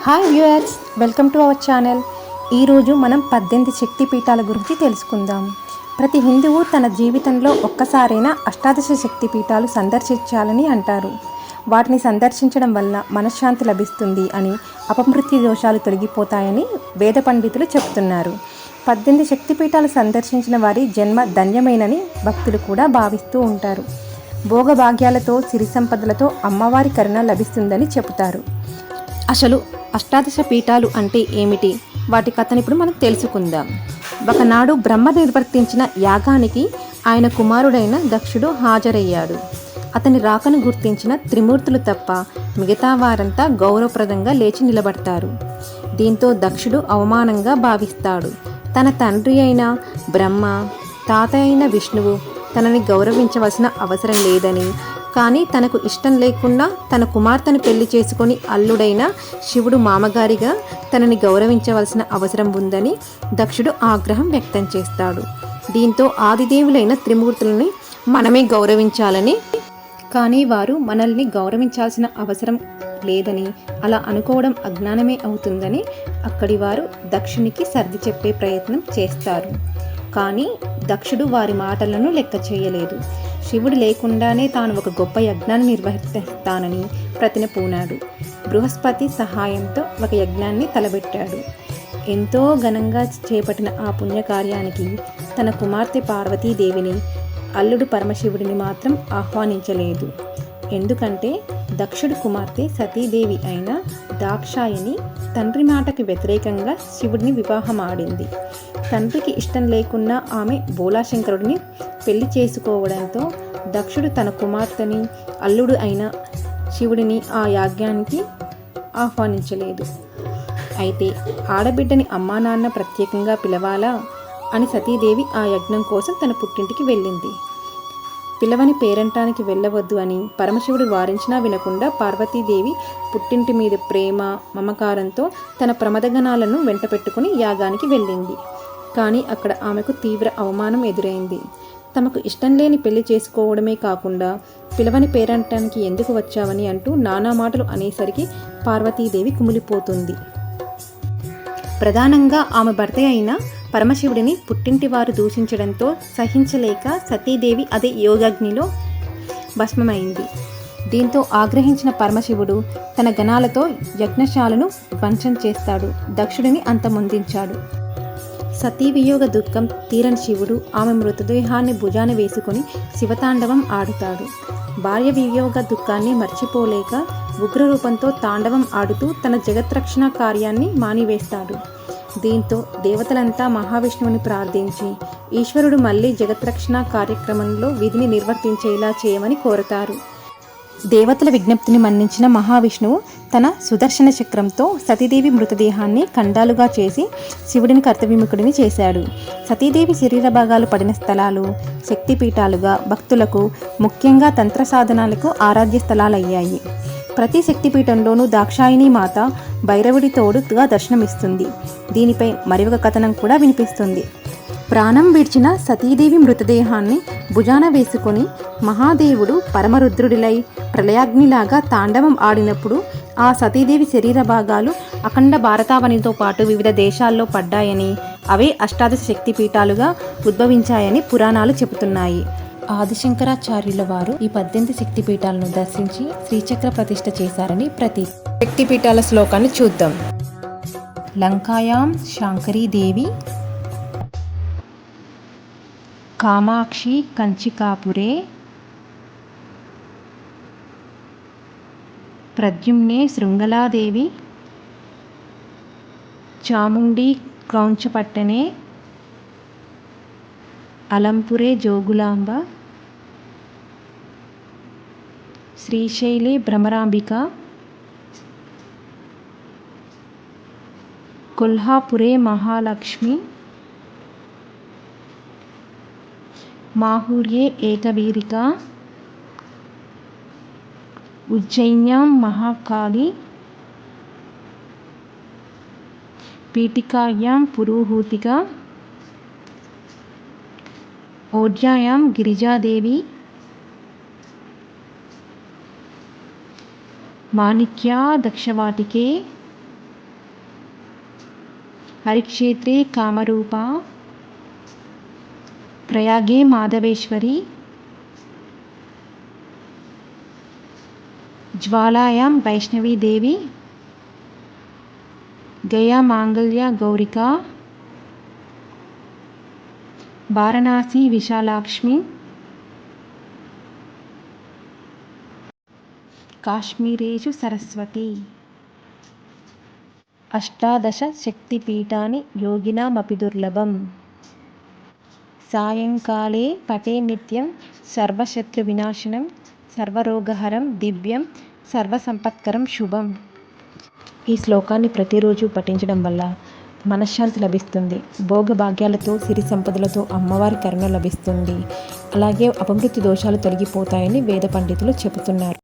Hi viewers welcome to our channel ఈరోజు మనం పద్దెనిమిది శక్తి పీఠాల గురించి తెలుసుకుందాం. ప్రతి హిందువు తన జీవితంలో ఒక్కసారైనా అష్టాదశ శక్తి పీఠాలు సందర్శించాలని అంటారు. వాటిని సందర్శించడం వల్ల మనశ్శాంతి లభిస్తుంది అని అపమృత్యు దోషాలు తొలగిపోతాయని వేద పండితులు చెబుతున్నారు పద్దెనిమిది శక్తి పీఠాలు సందర్శించిన వారి జన్మ ధన్యమైనని భక్తులు కూడా భావిస్తూ ఉంటారు. భోగభాగ్యాలతో సిరి సంపదలతో అమ్మవారి కరుణ లభిస్తుందని చెబుతారు. అసలు అష్టాదశ పీఠాలు అంటే ఏమిటి? వాటి కథను ఇప్పుడు మనం తెలుసుకుందాం. ఒకనాడు బ్రహ్మ నిర్వర్తించిన యాగానికి ఆయన కుమారుడైన దక్షుడు హాజరయ్యాడు. అతని రాకను గుర్తించిన త్రిమూర్తులు తప్ప మిగతా వారంతా గౌరవప్రదంగా లేచి నిలబడతారు. దీంతో దక్షుడు అవమానంగా భావిస్తాడు. తన తండ్రి అయిన బ్రహ్మ తాత అయిన విష్ణువు తనని గౌరవించవలసిన అవసరం లేదని కానీ తనకు ఇష్టం లేకుండా తన కుమార్తెను పెళ్ళి చేసుకొని అల్లుడైన శివుడు మామగారిగా తనని గౌరవించవలసిన అవసరం ఉందని దక్షుడు ఆగ్రహం వ్యక్తం చేస్తాడు. దీంతో ఆదిదేవులైన త్రిమూర్తులని మనమే గౌరవించాలని కానీ వారు మనల్ని గౌరవించాల్సిన అవసరం లేదని అలా అనుకోవడం అజ్ఞానమే అవుతుందని అక్కడి వారు దక్షునికి సర్ది చెప్పే ప్రయత్నం చేస్తారు. కానీ దక్షుడు వారి మాటలను లెక్క చేయలేదు. శివుడు లేకుండానే తాను ఒక గొప్ప యజ్ఞాన్ని నిర్వహిస్తానని ప్రతిన పూనాడు. బృహస్పతి సహాయంతో ఒక యజ్ఞాన్ని తలబెట్టాడు. ఎంతో ఘనంగా చేపట్టిన ఆ పుణ్యకార్యానికి తన కుమార్తె పార్వతీదేవిని అల్లుడు పరమశివుడిని మాత్రం ఆహ్వానించలేదు. ఎందుకంటే దక్షుడు కుమార్తె సతీదేవి అయిన దాక్షాయని తండ్రి మాటకి వ్యతిరేకంగా శివుడిని వివాహమాడింది. తండ్రికి ఇష్టం లేకున్నా ఆమె బోలాశంకరుడిని పెళ్ళి చేసుకోవడంతో దక్షుడు తన కుమార్తెని అల్లుడు అయిన శివుడిని ఆ యాజ్ఞానికి ఆహ్వానించలేదు. అయితే ఆడబిడ్డని అమ్మా నాన్న ప్రత్యేకంగా పిలవాలా అని సతీదేవి ఆ యజ్ఞం కోసం తన పుట్టింటికి వెళ్ళింది. పిలవని పేరంటానికి వెళ్ళవద్దు అని పరమశివుడు వారించినా వినకుండా పార్వతీదేవి పుట్టింటి మీద ప్రేమ మమకారంతో తన ప్రమదగణాలను వెంట పెట్టుకుని యాగానికి వెళ్ళింది. కానీ అక్కడ ఆమెకు తీవ్ర అవమానం ఎదురైంది. తమకు ఇష్టం లేని పెళ్ళి చేసుకోవడమే కాకుండా పిలవని పేరంటానికి ఎందుకు వచ్చావని అంటూ నానా మాటలు అనేసరికి పార్వతీదేవి కుమిలిపోతుంది. ప్రధానంగా ఆమె భర్త అయిన పరమశివుడిని పుట్టింటి వారు దూషించడంతో సహించలేక సతీదేవి అదే యోగాగ్నిలో భస్మమైంది. దీంతో ఆగ్రహించిన పరమశివుడు తన గణాలతో యజ్ఞశాలను ధ్వంసం చేస్తాడు దక్షుడిని అంతమొందించాడు. సతీవియోగ దుఃఖం తీరని శివుడు ఆమె మృతదేహాన్ని భుజాన వేసుకొని శివతాండవం ఆడుతాడు. భార్య వియోగ దుఃఖాన్ని మర్చిపోలేక ఉగ్రరూపంతో తాండవం ఆడుతూ తన జగత్రక్షణ కార్యాన్ని మానివేస్తాడు. దీంతో దేవతలంతా మహావిష్ణువుని ప్రార్థించి ఈశ్వరుడు మళ్ళీ జగత్రక్షణ కార్యక్రమంలో విధిని నిర్వర్తించేలా చేయమని కోరతారు. దేవతల విజ్ఞప్తిని మన్నించిన మహావిష్ణువు తన సుదర్శన చక్రంతో సతీదేవి మృతదేహాన్ని ఖండాలుగా చేసి శివుడిని కర్తవిముఖుడిని చేశాడు. సతీదేవి శరీర భాగాలు పడిన స్థలాలు శక్తిపీఠాలుగా భక్తులకు ముఖ్యంగా తంత్ర సాధనాలకు ఆరాధ్య స్థలాలయ్యాయి. ప్రతి శక్తిపీఠంలోనూ దాక్షాయిని మాత భైరవుడి తోడుగా దర్శనమిస్తుంది. దీనిపై మరి ఒక కథనం కూడా వినిపిస్తుంది. ప్రాణం విడిచిన సతీదేవి మృతదేహాన్ని భుజాన వేసుకొని మహాదేవుడు పరమరుద్రుడిలై ప్రళయాగ్నిలాగా తాండవం ఆడినప్పుడు ఆ సతీదేవి శరీర భాగాలు అఖండ భారతావనితో పాటు వివిధ దేశాల్లో పడ్డాయని అవే అష్టాదశ శక్తిపీఠాలుగా ఉద్భవించాయని పురాణాలు చెబుతున్నాయి. ఆదిశంకరాచార్యుల వారు ఈ పద్దెనిమిది శక్తిపీఠాలను దర్శించి శ్రీచక్ర ప్రతిష్ఠ చేశారని ప్రతి శక్తిపీఠాల శ్లోకాన్ని చూద్దాం. లంకాయాం శాంకరీదేవి కామాక్షి కంచికాపురే ప్రద్యుమ్నే శృంగలాదేవి చాముండి క్రౌంచపట్టనే అలంపురే జోగులాంబ శ్రీశైలే భ్రమరాంబిక కొల్హాపురే మహాలక్ష్మి మాహూర్యే ఏకవీరిక ఉజ్జయిన్యాం మహాకాళి పీఠికాయాం పురోహూతిక ఓడ్యాయాం గిరిజాదేవి మాణిక్యా దక్షవాటికే హరిక్షేత్రే కామరూప ప్రయాగే మాధవేశ్వరి జ్వాలాయాం వైష్ణవీదేవి గయా మాంగళ్య గౌరిక వారణాసి విశాలాక్ష్మి కాశ్మీరేషు సరస్వతి. అష్టాదశ శక్తిపీఠాని యోగినామపి దుర్లభం. సాయంకాలే పటే నిత్యం సర్వశత్రువినాశనం. సర్వరోగహరం దివ్యం సర్వసంపత్కరం శుభం. ఈ శ్లోకాన్ని ప్రతిరోజు పఠించడం వల్ల మనశ్శాంతి లభిస్తుంది. భోగభాగ్యాలతో సిరి సంపదలతో అమ్మవారి కరుణ లభిస్తుంది. అలాగే అపమృతి దోషాలు తొలగిపోతాయని వేద పండితులు చెబుతున్నారు.